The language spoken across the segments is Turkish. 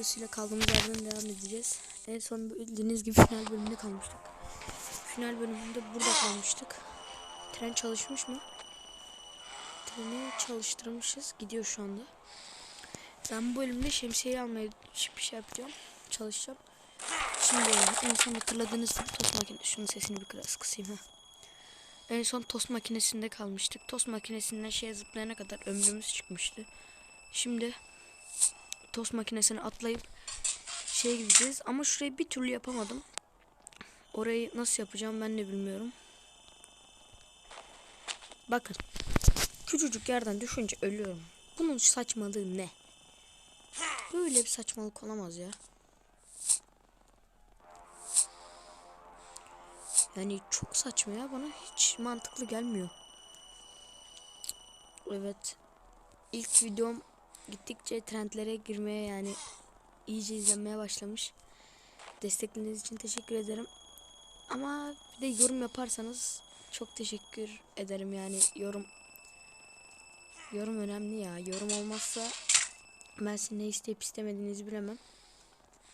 videosuyla kaldığımız yerden devam edeceğiz. En son bildiğiniz gibi final bölümünde kalmıştık. Final bölümünde burada kalmıştık. Tren çalışmış mı? Treni çalıştırmışız. Gidiyor şu anda. Ben bu bölümde şemsiyeyi almaya bir şey yapacağım. Çalışacağım. Şimdi en son hatırladığınız gibi tost makinesi. Şunun sesini bir biraz kısayım ha. En son tost makinesinde kalmıştık. Tost makinesinden şeye zıplayana kadar ömrümüz çıkmıştı. Şimdi tost makinesine atlayıp şeye gideceğiz. Ama şurayı bir türlü yapamadım. Orayı nasıl yapacağım ben de bilmiyorum. Bakın. Küçücük yerden düşünce ölüyorum. Bunun saçmalığı ne? Böyle bir saçmalık olamaz ya. Yani çok saçma ya bana hiç mantıklı gelmiyor. Evet. İlk videom gittikçe trendlere girmeye yani iyice izlenmeye başlamış. Desteklediğiniz için teşekkür ederim. Ama bir de yorum yaparsanız çok teşekkür ederim yani yorum yorum önemli ya. Yorum olmazsa ben sizin ne isteyip istemediğinizi bilemem.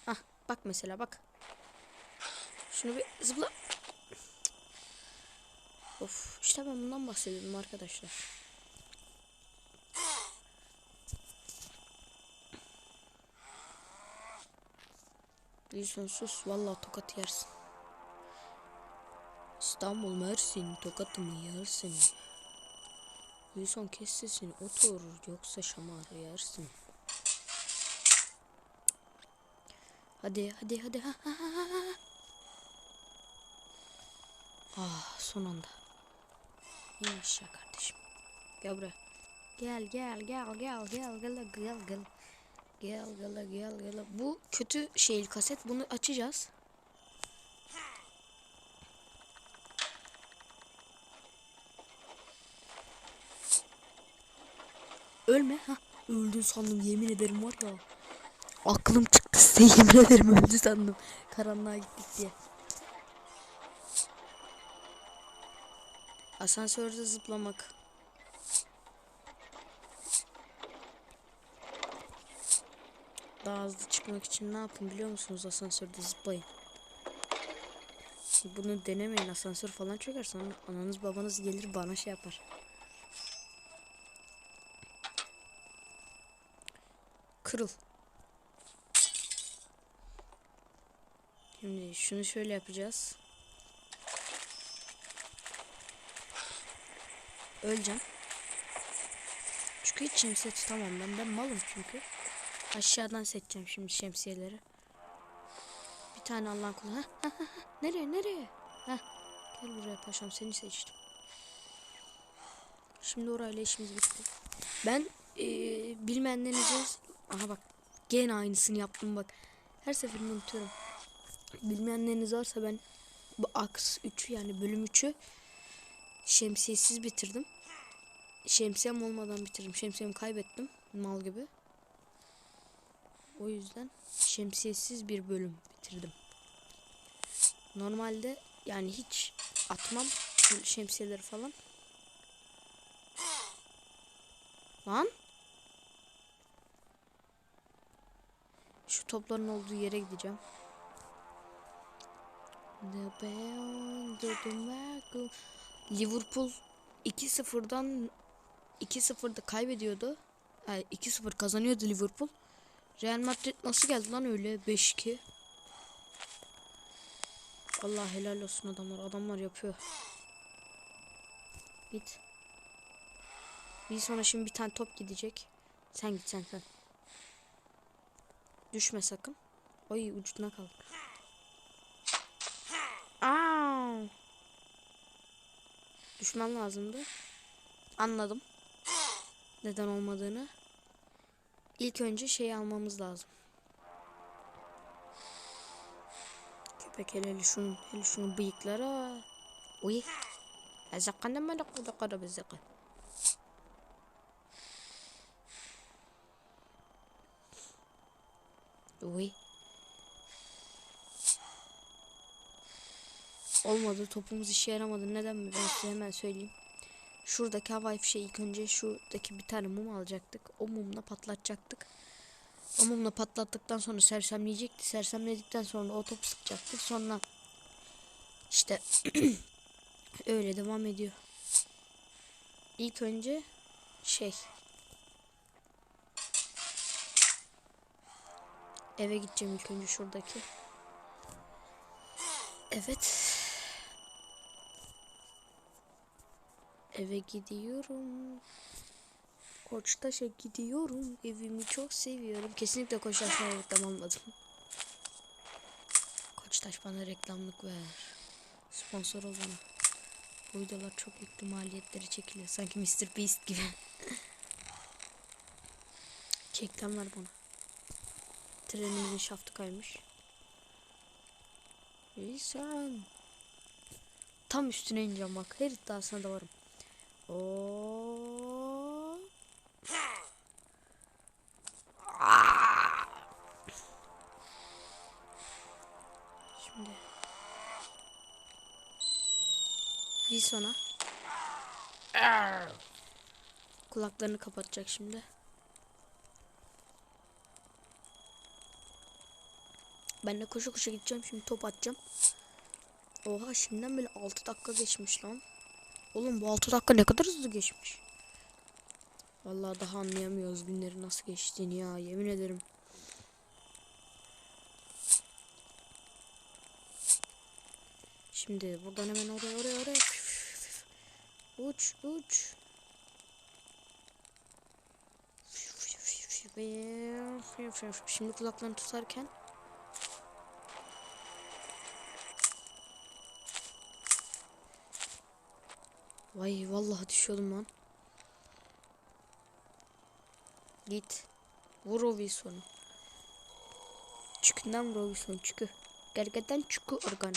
Ah bak mesela bak. Şunu bir zıpla. Of işte ben bundan bahsediyordum arkadaşlar. Wilson sus vallahi tokat yersin. İstanbul Mersin tokatımı yersin. Wilson kes sesini otur yoksa şamar yersin. Hadi hadi hadi ha ha ha ha. Ah son anda. İn aşağı kardeşim. Gel buraya. Gel gel gel gel gel gel gel gel. Gel gel gel gel. Bu kötü şeyli kaset. Bunu açacağız. Ölme. Ha. Öldün sandım yemin ederim var ya. Aklım çıktı size yemin ederim öldü sandım. Karanlığa gittik diye. Asansörde zıplamak. Daha hızlı çıkmak için ne yapın biliyor musunuz? Asansörde zıplayın. Bunu denemeyin. Asansör falan çöker sonra ananız babanız gelir bana şey yapar. Kırıl. Şimdi şunu şöyle yapacağız. Öleceğim. Çünkü hiç şemsiye tutamam ben. Ben malım çünkü. Aşağıdan seçeceğim şimdi şemsiyeleri. Bir tane Allah'ın kulu. Heh, heh, heh. Nereye nereye? Heh. Gel buraya paşam seni seçtim. Şimdi orayla işimiz bitti. Ben ee, bilmeyenlerinize... Aha bak. Gene aynısını yaptım bak. Her seferinde unutuyorum. Bilmeyenleriniz varsa ben bu aks 3'ü yani bölüm 3'ü şemsiyesiz bitirdim. Şemsiyem olmadan bitirdim. Şemsiyemi kaybettim. Mal gibi. O yüzden şemsiyesiz bir bölüm bitirdim. Normalde yani hiç atmam şemsiyeleri falan. Lan. Şu topların olduğu yere gideceğim. Liverpool 2-0'dan 2-0'da kaybediyordu. Yani 2-0 kazanıyordu Liverpool. Real Madrid nasıl geldi lan öyle 5-2? Allah helal olsun adamlar. Adamlar yapıyor. Git. Bir sonra şimdi bir tane top gidecek. Sen git sen sen. Düşme sakın. Oy ucuna kalk. Aa! Düşman lazımdı. Anladım. Neden olmadığını. İlk önce şeyi almamız lazım. Köpek hele şunun, hele şunun bıyıklara. Uy. Azakana mı da kadar bezaka. Uy. Olmadı topumuz işe yaramadı. Neden mi? Ben size hemen söyleyeyim. Şuradaki havai fişeği ilk önce şuradaki bir tane mum alacaktık. O mumla patlatacaktık. Onunla patlattıktan sonra sersemleyecekti. Sersemledikten sonra o topu sıkacaktı. Sonra işte öyle devam ediyor. İlk önce şey eve gideceğim ilk önce şuradaki. Evet. Eve gidiyorum. Koçtaş'a gidiyorum. Evimi çok seviyorum. Kesinlikle Koçtaş'la reklam almadım. Koçtaş bana reklamlık ver. Sponsor ol bana. Bu videolar çok yüklü maliyetleri çekiliyor. Sanki Mr. Beast gibi. Çekten ver bana. Trenimizin şaftı kaymış. İnsan. Tam üstüne ineceğim bak. Her iddiasına da varım. Oo. Şimdi. Wilson'a. Kulaklarını kapatacak şimdi. Ben de koşu koşu gideceğim şimdi top atacağım. Oha şimdiden böyle 6 dakika geçmiş lan. Oğlum bu 6 dakika ne kadar hızlı geçmiş. Vallahi daha anlayamıyoruz günleri nasıl geçtiğini ya yemin ederim. Şimdi buradan hemen oraya oraya oraya. Uç uç. Şimdi kulaklarını tutarken Vay vallahi düşüyordum lan. Git. Vur vur o Wilson'u çükü. Gergeden çükü organı.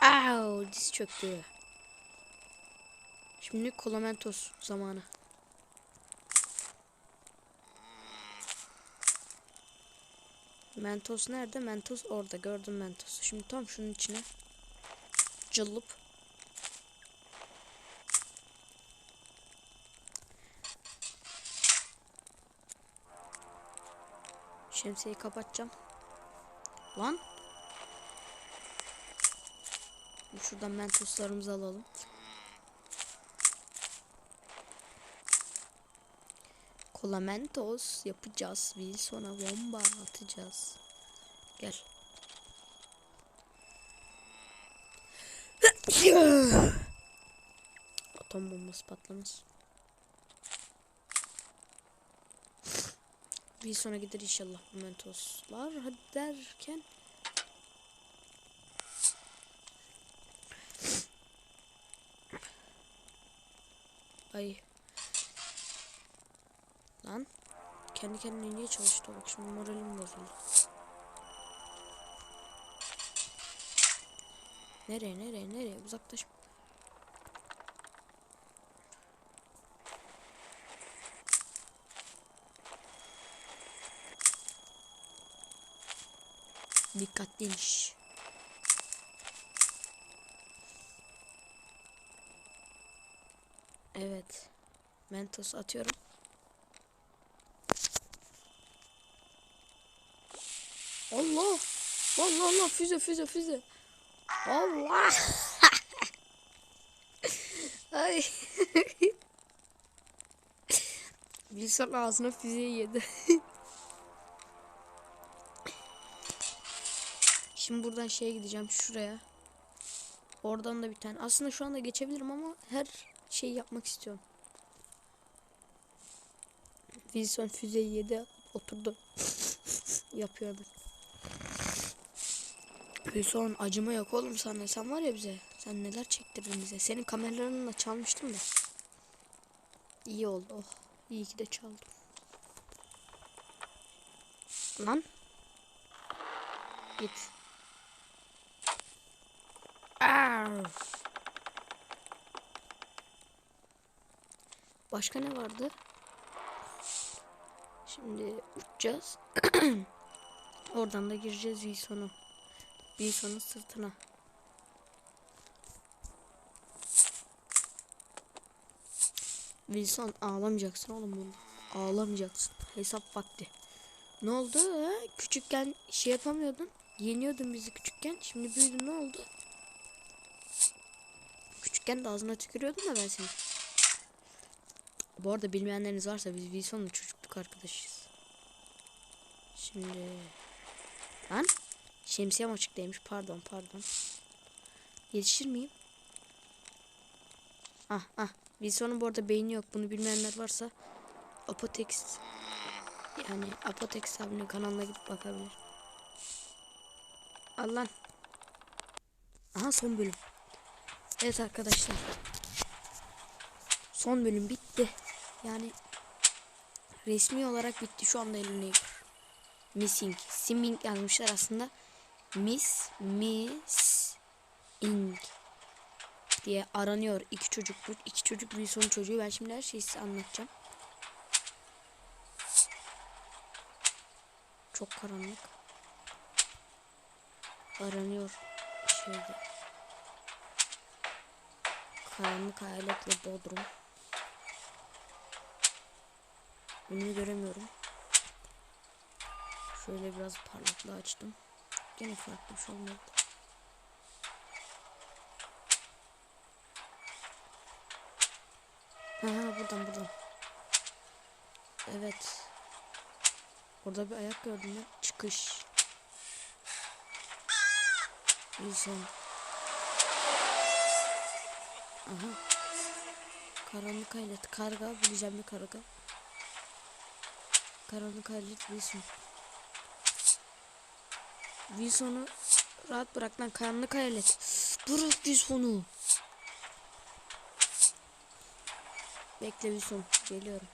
Au diz çöktü. Şimdi Kolamentos zamanı. Mentos nerede? Mentos orada. Gördüm Mentos'u. Şimdi tam şunun içine cıllıp Şemsiyeyi kapatacağım. Lan. Şuradan mentoslarımızı alalım. Kola mentos yapacağız. Bir sonra bomba atacağız. Gel. Atom bombası patlamaz. Bir sonra gider inşallah bu mentoslar. Hadi derken Ay. Lan. Kendi kendine niye çalıştı bak şimdi moralim bozuldu. Nereye nereye nereye uzaklaş. Dikkatli iniş. Evet. Mentos atıyorum. Allah. Allah Allah füze füze füze. Allah. Ay. Wilson ağzına füzeyi yedi. Şimdi buradan şeye gideceğim şuraya. Oradan da bir tane. Aslında şu anda geçebilirim ama her şeyi yapmak istiyorum. Wilson füzeyi yedi oturdu. Yapıyordu. Wilson acıma yok oğlum sana. Sen var ya bize. Sen neler çektirdin bize. Senin kameralarını da çalmıştım da. İyi oldu. Oh. İyi ki de çaldım. Lan. Git. Arr. Başka ne vardı? Şimdi uçacağız. Oradan da gireceğiz Wilson'u. Wilson'un sırtına. Wilson ağlamayacaksın oğlum bunu. Ağlamayacaksın. Hesap vakti. Ne oldu? Küçükken şey yapamıyordun. Yeniyordun bizi küçükken. Şimdi büyüdün ne oldu? Küçükken de ağzına tükürüyordun da ben seni. Bu arada bilmeyenleriniz varsa biz Wilson'la çocukluk arkadaşıyız. Şimdi... Lan şemsiyem açıktaymış. Pardon pardon. Yetişir miyim? Ah ah. Wilson'un bu arada beyni yok. Bunu bilmeyenler varsa Apotex yani Apotex abinin kanalına gidip bakabilir. Al lan. Aha son bölüm. Evet arkadaşlar. Son bölüm bitti. Yani resmi olarak bitti. Şu anda elimdeyim. Missing. Simming yazmışlar aslında. Miss, miss, ing diye aranıyor. iki çocuk iki çocuk bir son çocuğu. Ben şimdi her şeyi size anlatacağım. Çok karanlık. Aranıyor şeyde. Karanlık hayalet ve bodrum. Önümü göremiyorum. Şöyle biraz parlaklığı açtım. Gene farklı bir şey olmadı. Aha buradan buradan. Evet. Orada bir ayak gördüm ben. Çıkış. Wilson. Aha. Karanlık haylet. Karga. Bu güzel bir karga. Karanlık haylet Wilson. Wilson'u rahat bırak lan. Karanlık hayalet. Bırak Wilson'u. Bekle Wilson. Geliyorum.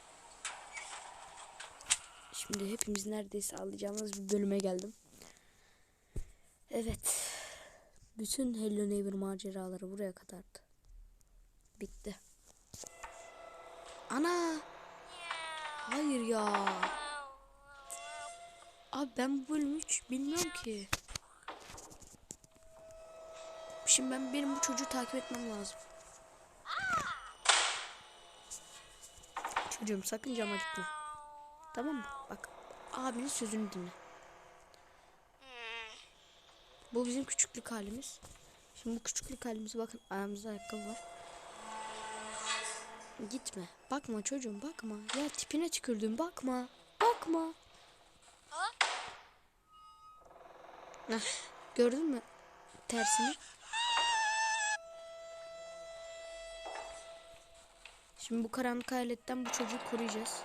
Şimdi hepimiz neredeyse alacağımız bir bölüme geldim. Evet. Bütün Hello Neighbor maceraları buraya kadardı. Bitti. Ana! Hayır ya. Abi ben bu bölümü hiç bilmiyorum ki. Şimdi ben benim bu çocuğu takip etmem lazım. Çocuğum sakın cama gitme. Tamam mı? Bak abinin sözünü dinle. Bu bizim küçüklük halimiz. Şimdi bu küçüklük halimize bakın ayağımızda ayakkabı var. Gitme. Bakma çocuğum bakma. Ya tipine tükürdüm bakma. Bakma. Heh, gördün mü tersini? Şimdi bu karanlık hayaletten bu çocuğu koruyacağız.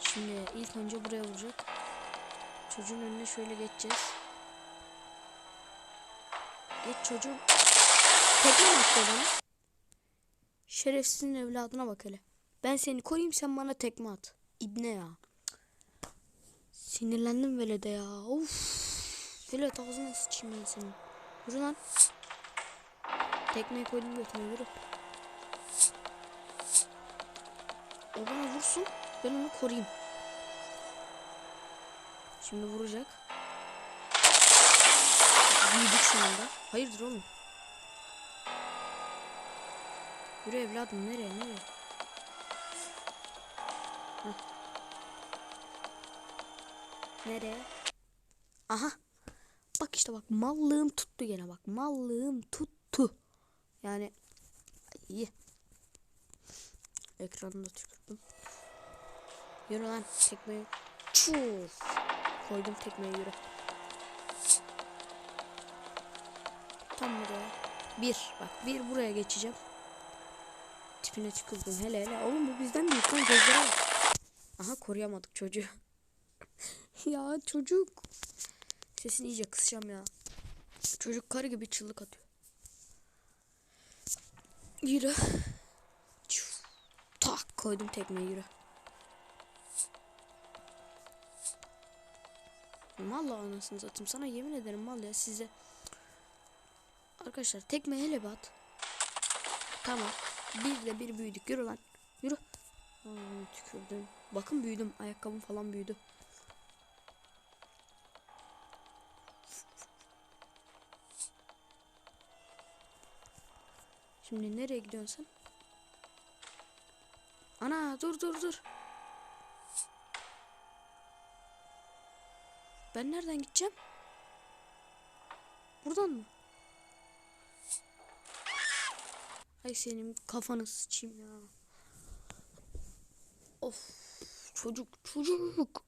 Şimdi ilk önce buraya vuracak. Çocuğun önüne şöyle geçeceğiz. Geç çocuğum. Tekme attı bana? Şerefsizin evladına bak hele. Ben seni koruyayım sen bana tekme at. İbne ya. Sinirlendim velede ya. Of. Velet ağzına sıçayım ben senin. Yürü lan. Tekmeyi koydum götüne yürü. O bana vursun. Ben onu koruyayım. Şimdi vuracak. Büyüdük şu anda. Hayırdır oğlum? Yürü evladım nereye nereye? Heh. Nereye? Aha. Bak işte bak mallığım tuttu gene bak. Mallığım tuttu. Yani iyi. Ekranını da tükürdüm. Yürü lan tekmeyi. Çuf. Koydum tekmeyi yürü. Tam buraya. Bir. Bak bir buraya geçeceğim. Tipine tükürdüm hele hele. Oğlum bu bizden büyük lan gözlere. Aha koruyamadık çocuğu. ya çocuk. Sesini iyice kısacağım ya. Çocuk karı gibi çığlık atıyor. Yürü. Tak koydum tekmeyi yürü. Valla anasını satayım sana yemin ederim mal ya size. Arkadaşlar tekme hele bat. Tamam. Bir de bir büyüdük. Yürü lan. Yürü. Aa, tükürdüm. Bakın büyüdüm. Ayakkabım falan büyüdü. Şimdi nereye gidiyorsun sen? Ana dur dur dur. Ben nereden gideceğim? Buradan mı? Ay senin kafanı sıçayım ya. Of çocuk çocuk.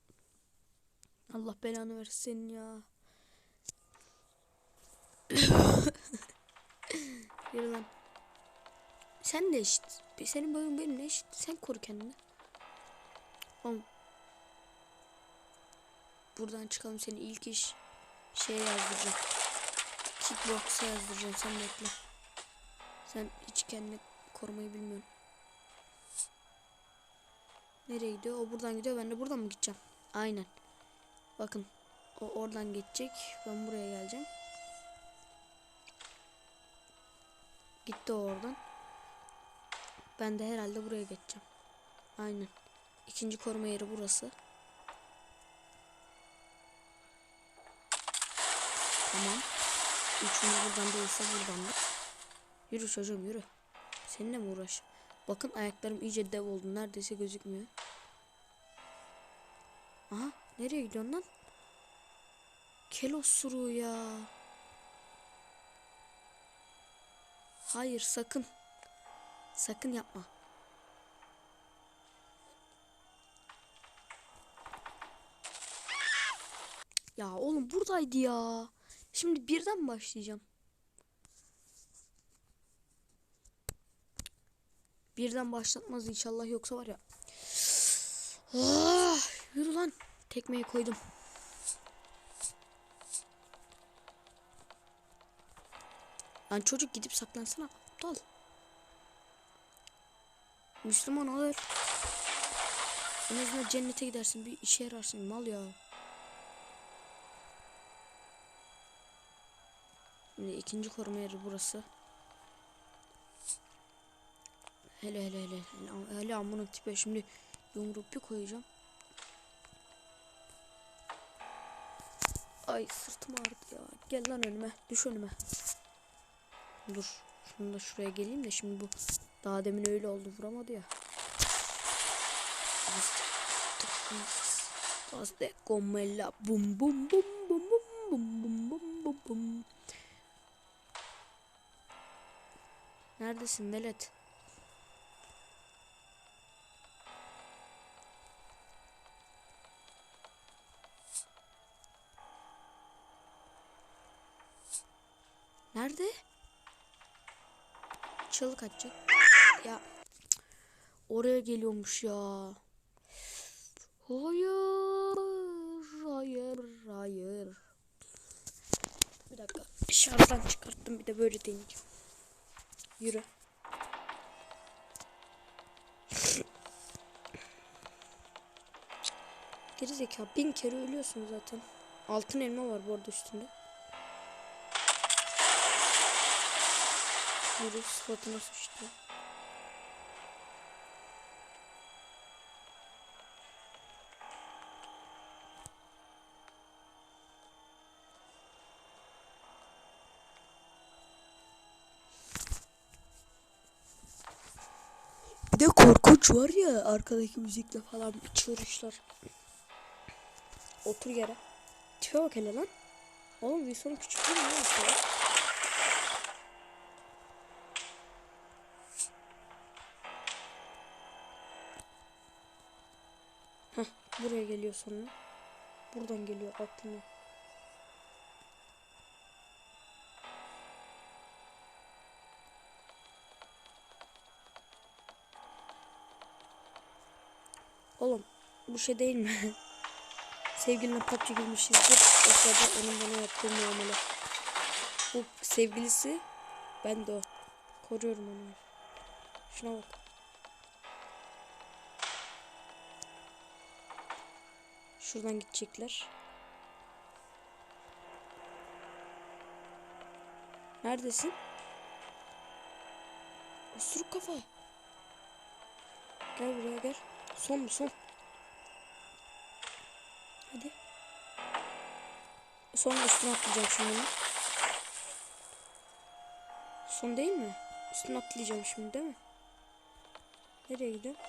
Allah belanı versin ya. Yürü lan. Sen de eşit. Senin boyun benimle eşit. Sen koru kendini. Oğlum. Buradan çıkalım seni ilk iş şeye yazdıracağım. Kickbox'a yazdıracağım sen bekle. Sen hiç kendini korumayı bilmiyorsun. Nereye gidiyor? O buradan gidiyor. Ben de buradan mı gideceğim? Aynen. Bakın. O oradan geçecek. Ben buraya geleceğim. Gitti o oradan. Ben de herhalde buraya geçeceğim. Aynen. İkinci koruma yeri burası. Tamam. Üçüncü buradan değilse buradan da. Yürü çocuğum yürü. Seninle mi uğraş? Bakın ayaklarım iyice dev oldu. Neredeyse gözükmüyor. Aha nereye gidiyorsun lan? Kel osuruğu ya. Hayır sakın. Sakın yapma. Ya oğlum buradaydı ya. Şimdi birden başlayacağım. Birden başlatmaz inşallah yoksa var ya. Ah, yürü lan. Tekmeyi koydum. Lan çocuk gidip saklansana. Aptal. Müslüman olur. En azından cennete gidersin. Bir işe yararsın. Mal ya. Şimdi ikinci koruma yeri burası. Hele hele hele. Hele, hele amına tipe şimdi yumruğu bir koyacağım. Ay sırtım ağrıdı ya. Gel lan önüme. Düş önüme. Dur. Şunu da şuraya geleyim de şimdi bu daha demin öyle oldu vuramadı ya. Bastı gommella bum bum bum bum bum bum bum bum bum bum. Neredesin velet? Nerede? Çalık atacak. Ya oraya geliyormuş ya. Hayır, hayır, hayır. Bir dakika. Şarjdan çıkarttım bir de böyle deneyeceğim. Yürü. Geri zeka bin kere ölüyorsun zaten. Altın elma var bu arada üstünde. Yürü sıfatına sıçtı. Bir de korkunç var ya arkadaki müzikle falan çığırışlar. Otur yere. Tipe bak hele lan. Oğlum Wilson'un küçüklüğü mü lan buraya geliyor sonra. Buradan geliyor aklıma. Oğlum bu şey değil mi? Sevgiline PUBG girmişizdir. O sırada onun bana yaptığı muamele. Bu sevgilisi ben de o. Koruyorum onu. Şuna bak. Şuradan gidecekler. Neredesin? Osuruk kafa. Gel buraya gel. Son mu son? Hadi. Son üstüne atlayacağım şimdi. Son değil mi? Üstüne atlayacağım şimdi değil mi? Nereye gidiyorum?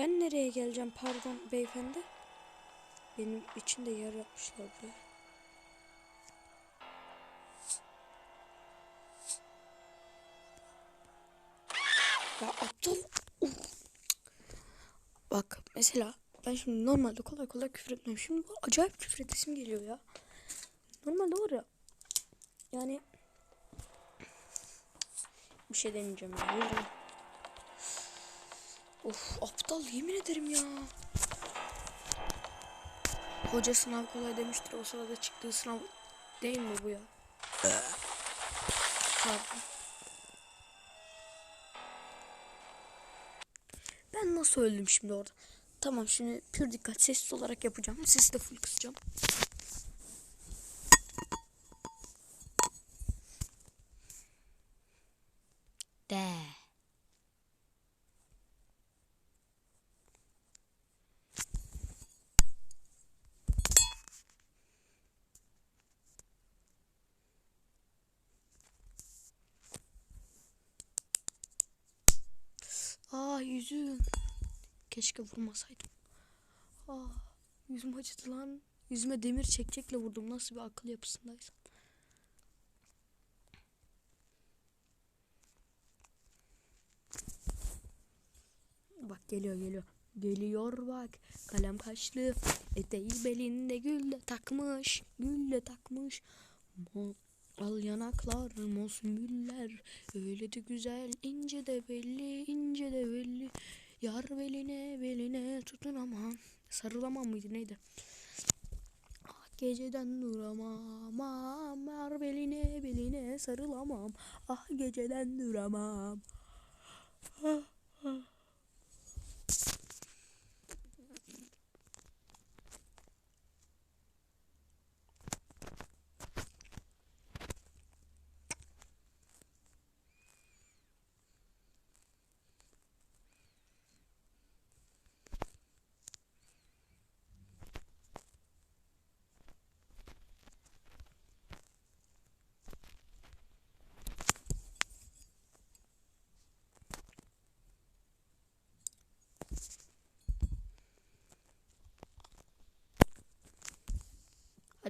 Ben nereye geleceğim pardon beyefendi? Benim için de yer yapmışlar buraya. Ya aptal. Uf. Bak mesela ben şimdi normalde kolay kolay küfür etmem. Şimdi bu acayip küfür edesim geliyor ya. Normalde var ya. Yani bir şey demeyeceğim ya. Yürü. Of aptal yemin ederim ya. Hoca sınav kolay demiştir. O sırada çıktığı sınav değil mi bu ya? Pardon. Ben nasıl öldüm şimdi orada? Tamam şimdi pür dikkat sessiz olarak yapacağım. Sesi de full kısacağım. Aa yüzüm. Keşke vurmasaydım. Aa yüzüm acıdı lan. Yüzüme demir çekçekle vurdum. Nasıl bir akıl yapısındaysam. Bak geliyor geliyor. Geliyor bak. Kalem kaşlı. Eteği belinde gülle takmış. Gülle takmış. Mo Al yanaklar mosmüller Öyle de güzel ince de belli ince de belli. Yar beline beline tutunamam. Sarılamam mıydı neydi? Ah geceden duramam. Ah, Yar beline beline sarılamam. Ah geceden duramam. Ah.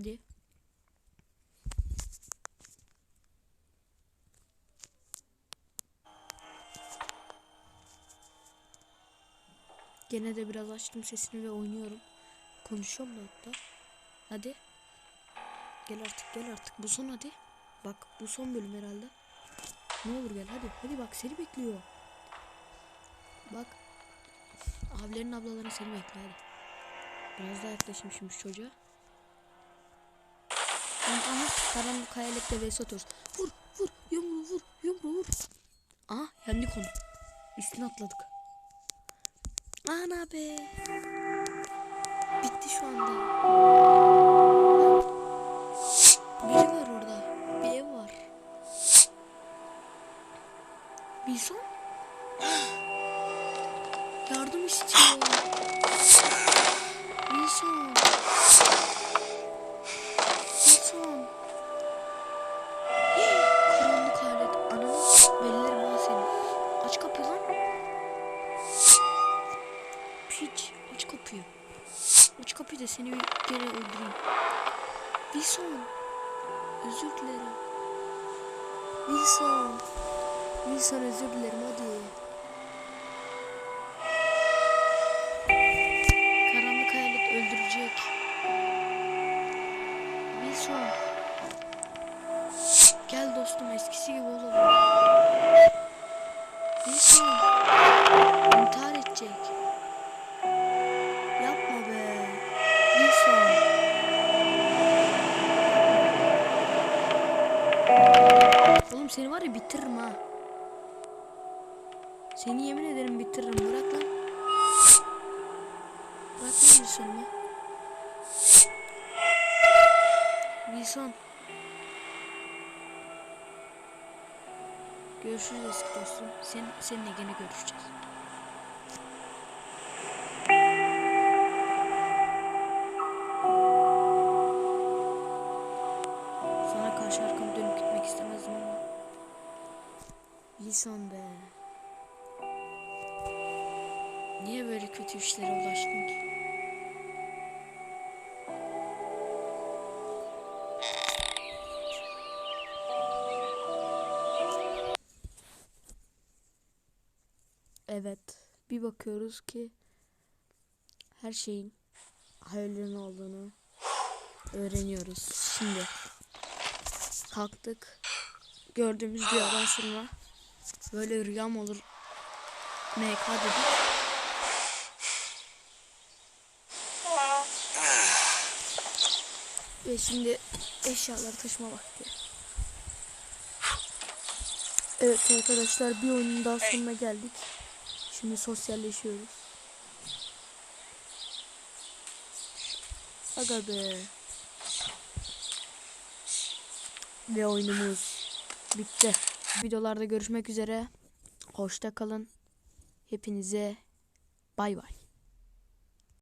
Hadi. Gene de biraz açtım sesini ve oynuyorum. Konuşuyorum da hatta. Hadi. Gel artık gel artık. Bu son hadi. Bak bu son bölüm herhalde. Ne olur gel hadi. Hadi bak seni bekliyor. Bak. Abilerin ablaların seni bekliyor. Biraz daha şu çocuğa. Aha karanlık hayaletle vs atıyoruz. Vur vur yumru vur yumru vur. Aha yendik onu. Üstüne atladık. Ana be. Bitti şu anda. Wilson özür dilerim hadi. Karanlık hayalet öldürecek. Wilson. Gel dostum eskisi gibi olalım. Wilson. İntihar edecek. Seni var ya bitiririm ha. Seni yemin ederim bitiririm. Bırak lan. Bırak lan Wilson'u. Wilson. Görüşürüz eski dostum. Sen, seninle gene görüşeceğiz. Sana karşı arkamı dönüp gitmek istemezdim ama. Wilson be. Kötü işlere ulaştın ki? Evet, bir bakıyoruz ki her şeyin hayırlı olduğunu öğreniyoruz. Şimdi kalktık. Gördüğümüz rüyadan sonra böyle rüya mı olur? MK dedik. Ve şimdi eşyaları taşıma vakti. Evet arkadaşlar bir oyunun daha sonuna geldik. Şimdi sosyalleşiyoruz. Aga be. Ve oyunumuz bitti. Videolarda görüşmek üzere. Hoşça kalın. Hepinize bay bay.